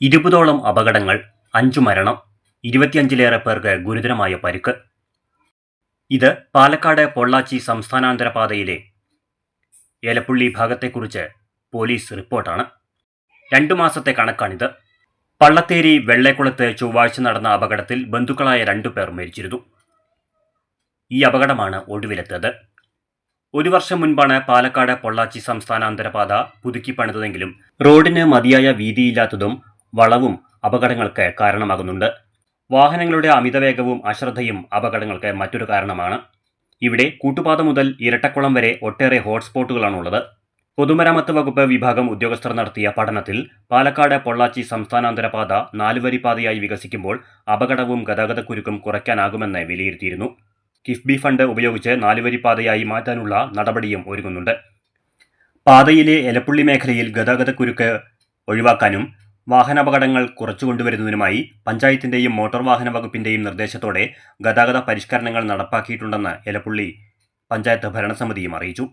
ഇരുപതോളം അപകടങ്ങൾ അഞ്ചു മരണം ഇരുപത്തിയഞ്ചിലേറെ പേർക്ക് ഗുരുതരമായ പരിക്ക്. ഇത് പാലക്കാട് പൊള്ളാച്ചി സംസ്ഥാനാന്തര പാതയിലെ ഏലപ്പുള്ളി ഭാഗത്തെക്കുറിച്ച് പോലീസ് റിപ്പോർട്ടാണ്. രണ്ടു മാസത്തെ കണക്കാണിത്. പള്ളത്തേരി വെള്ളേക്കുളത്ത് ചൊവ്വാഴ്ച നടന്ന അപകടത്തിൽ ബന്ധുക്കളായ രണ്ടു പേർ മരിച്ചിരുന്നു. ഈ അപകടമാണ് ഒടുവിലെത്തത് ഒരു വർഷം മുൻപാണ് പാലക്കാട് പൊള്ളാച്ചി സംസ്ഥാനാന്തര പാത പുതുക്കി പണിതതെങ്കിലും റോഡിന് മതിയായ വീതിയില്ലാത്തതും വളവും അപകടങ്ങൾക്ക് കാരണമാകുന്നുണ്ട്. വാഹനങ്ങളുടെ അമിതവേഗവും അശ്രദ്ധയും അപകടങ്ങൾക്ക് മറ്റൊരു കാരണമാണ്. ഇവിടെ കൂട്ടുപാത മുതൽ ഇരട്ടക്കുളം വരെ ഒട്ടേറെ ഹോട്ട്സ്പോട്ടുകളാണുള്ളത്. പൊതുമരാമത്ത് വകുപ്പ് വിഭാഗം ഉദ്യോഗസ്ഥർ നടത്തിയ പഠനത്തിൽ പാലക്കാട് പൊള്ളാച്ചി സംസ്ഥാനാന്തര പാത നാലുവരി പാതയായി വികസിക്കുമ്പോൾ അപകടവും ഗതാഗതക്കുരുക്കും കുറയ്ക്കാനാകുമെന്ന് വിലയിരുത്തിയിരുന്നു. കിഫ്ബി ഫണ്ട് ഉപയോഗിച്ച് നാലുവരി പാതയായി മാറ്റാനുള്ള നടപടിയും ഒരുങ്ങുന്നുണ്ട്. പാതയിലെ എലപ്പുള്ളി മേഖലയിൽ ഗതാഗതക്കുരുക്ക് ഒഴിവാക്കാനും വാഹനാപകടങ്ങൾ കുറച്ചുകൊണ്ടുവരുന്നതിനുമായി പഞ്ചായത്തിന്റെയും മോട്ടോർ വാഹന വകുപ്പിന്റെയും നിർദ്ദേശത്തോടെ ഗതാഗത പരിഷ്കരണങ്ങൾ നടപ്പാക്കിയിട്ടുണ്ടെന്ന് എലപ്പുള്ളി പഞ്ചായത്ത് ഭരണസമിതിയും അറിയിച്ചു